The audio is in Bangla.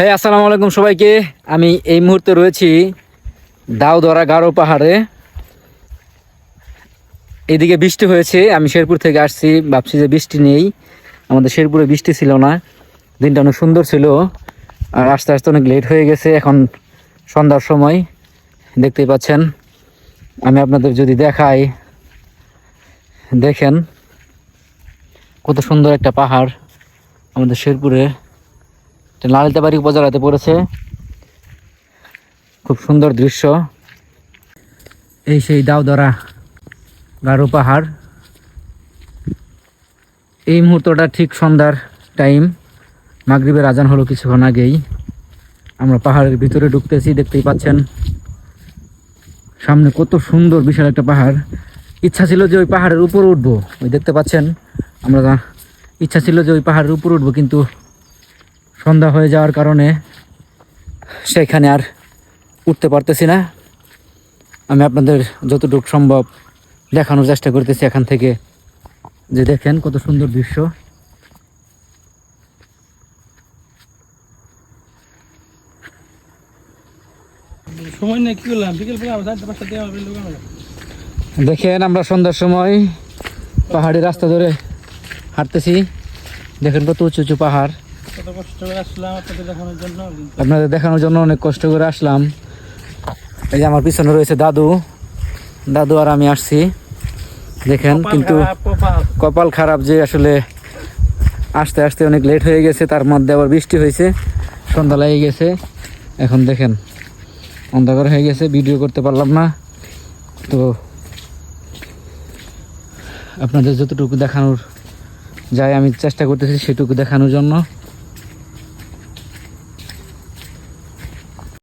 হ্যাঁ আসসালামু আলাইকুম সবাইকে। আমি এই মুহূর্তে রয়েছি দাউদরা গারো পাহাড়ে। এদিকে বৃষ্টি হয়েছে, আমি শেরপুর থেকে আসছি, ভাবছি যে বৃষ্টি নেই। আমাদের শেরপুরে বৃষ্টি ছিল না, দিনটা অনেক সুন্দর ছিল। আর আস্তে আস্তে অনেক লেট হয়ে গেছে, এখন সন্ধ্যার সময়, দেখতেই পাচ্ছেন। আমি আপনাদের যদি দেখাই, দেখেন, কত সুন্দর একটা পাহাড় আমাদের শেরপুরে। লালিতাবাড়ি উপজেলাতে পড়েছে। খুব সুন্দর দৃশ্য। এই সেই দাউদরা গারো পাহাড়। এই মুহূর্তটা ঠিক সন্ধ্যার টাইম। মাগরিবের আজান হলো কিছুক্ষণ আগেই। আমরা পাহাড়ের ভিতরে ঢুকতেছি, দেখতেই পাচ্ছেন। সামনে কত সুন্দর, বিশাল একটা পাহাড়। ইচ্ছা ছিল যে ওই পাহাড়ের উপরে উঠবো। ওই দেখতে পাচ্ছেন, আমরা ইচ্ছা ছিল যে ওই পাহাড়ের উপরে উঠবো, কিন্তু সন্ধ্যা হয়ে যাওয়ার কারণে সেখানে আর উঠতে পারতেছি না। আমি আপনাদের যতটুকু সম্ভব দেখানোর চেষ্টা করতেছি এখান থেকে। যে দেখেন কত সুন্দর দৃশ্য। দেখেন আমরা সন্ধ্যার সময় পাহাড়ি রাস্তা ধরে হাঁটতেছি। দেখেন কত উঁচু উঁচু পাহাড়। আপনাদের দেখানোর জন্য। অনেক কষ্ট করে আসলাম। এই যে আমার পিছনে রয়েছে দাদু। দাদু আর আমি আসছি। দেখেন কিন্তু কপাল। খারাপ যে আসলে আসতে আসতে অনেক লেট হয়ে গেছে তার মধ্যে আবার বৃষ্টি হয়েছে সন্ধ্যা লেগে গেছে। এখন দেখেন অন্ধকার হয়ে গেছে ভিডিও করতে পারলাম না। তো আপনাদের যতটুকু দেখানোর যায় আমি চেষ্টা করতেছি সেটুকু দেখানোর জন্য।